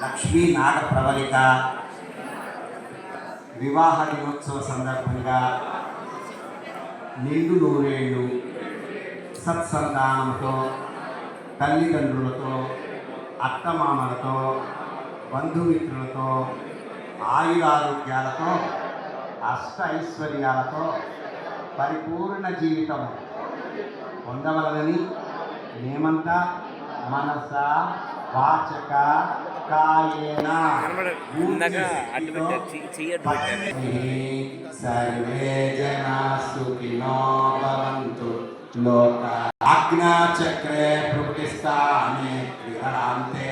లక్ష్మీ నాగ ప్రవళిక వివాహ దినోత్సవ సందర్భంగా నిండు నూరేళ్ళు సత్సంతానంతో తల్లిదండ్రులతో అత్తమామలతో బంధుమిత్రులతో ఆయురారోగ్యాలతో అష్ట ఐశ్వర్యాలతో పరిపూర్ణ జీవితం పొందవలనని మేమంతా మనస వాచక సర్వే జనా సుఖినో భవంతు. ఆజ్ఞాచక్రే ప్రకటిస్తానే విహరాంతే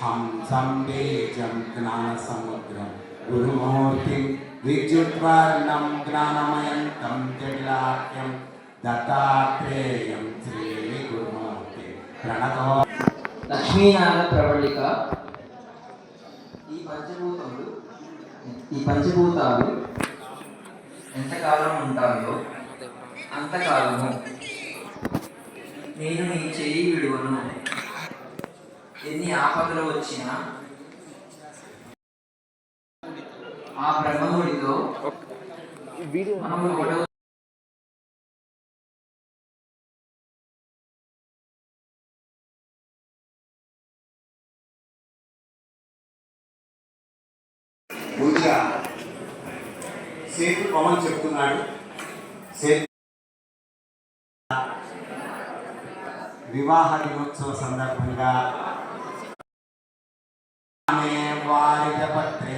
హంసం బీజం జ్ఞాన సముద్రం. గురుమూర్తిం విద్యుద్వర్ణం జ్ఞానమయంతం జటిలాఖ్యం దత్తాత్రేయం శ్రీ గురుమూర్తి ప్రణతో. లక్ష్మీనారాయణ ప్రవళిక ఈ పంచభూతములు ఈ పంచభూతాలు ఎంతకాలం ఉంటాయో అంతకాలము నేను నీ చేయి విడువను. ఎన్ని ఆపదలు వచ్చినా ఆ బ్రహ్మముడితో మనము గొడవ ముందుగా సేతు పవన్ చెప్తున్నాడు సేతు వివాహ దినోత్సవ సందర్భంగా ఆమె పత్రే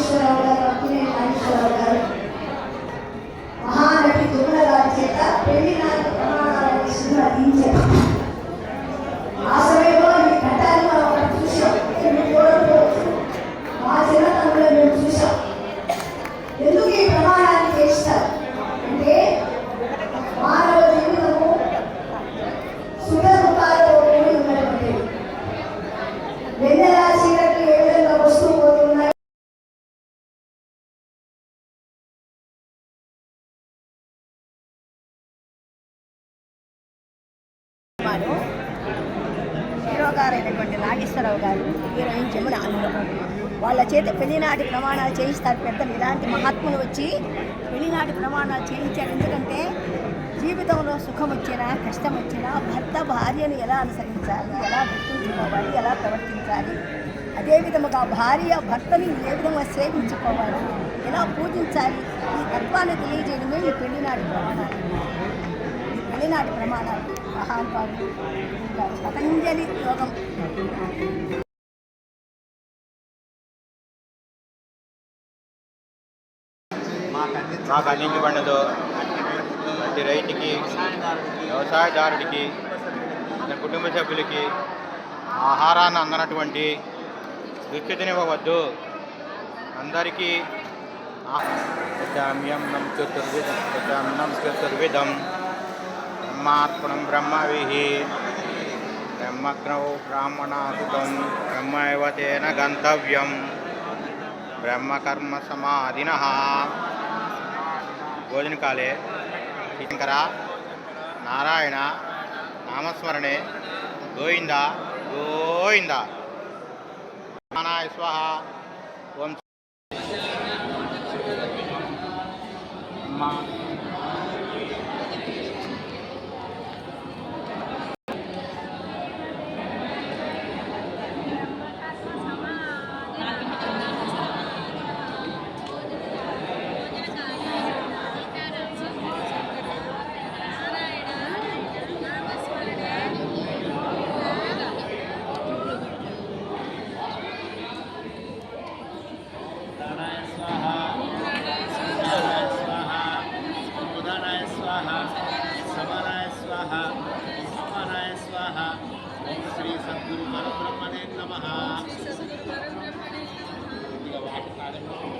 నాగేశ్వరరావు గారు అక్కినేని నాగేశ్వరరావు గారు హీరో అయినటువంటి నాగేశ్వరరావు గారు హీరోయిన్ జమున అందులో వాళ్ళ చేత పెళ్ళినాటి ప్రమాణాలు చేయిస్తారు పెద్దలు ఇలాంటి మహాత్ములు వచ్చి పెళ్ళినాటి ప్రమాణాలు చేయించారు. ఎందుకంటే జీవితంలో సుఖం వచ్చినా కష్టం వచ్చినా భర్త భార్యను ఎలా అనుసరించాలి ఎలా గుర్తుంచుకోవాలి ఎలా ప్రవర్తించాలి? అదే విధముగా భార్య భర్తని ఏ విధంగా సేవించుకోవాలి ఎలా పూజించాలి? ఈ తత్వాన్ని తెలియజేయడమే ఈ పెళ్ళినాటి ప్రమాణాలు. ఈ పెళ్ళినాటి ప్రమాణాలు. మహానుభావులు పతంజలి యోగం మాకు అందించబడినదో ప్రతి రైతుకి వ్యవసాయదారుడికి తన కుటుంబ సభ్యులకి ఆహారాన్ని అందనటువంటి దుస్థితినివ్వవద్దు. అందరికీ శమ్యం చతుర్విధం. బ్రహ్మాత్మనం బ్రహ్మవిహి బ్రహ్మగ్నౌ బ్రాహ్మణాసుతం బ్రహ్మ తేన గంతవ్యం బ్రహ్మకర్మ సమాధిన భోజనకాలే శంకర నారాయణ నామస్మరణే గోవింద గోవింద స్వహ శ్రీ సద్గురు పరబ్రహ్మణే నమ. వాటి కార్యక్రమం.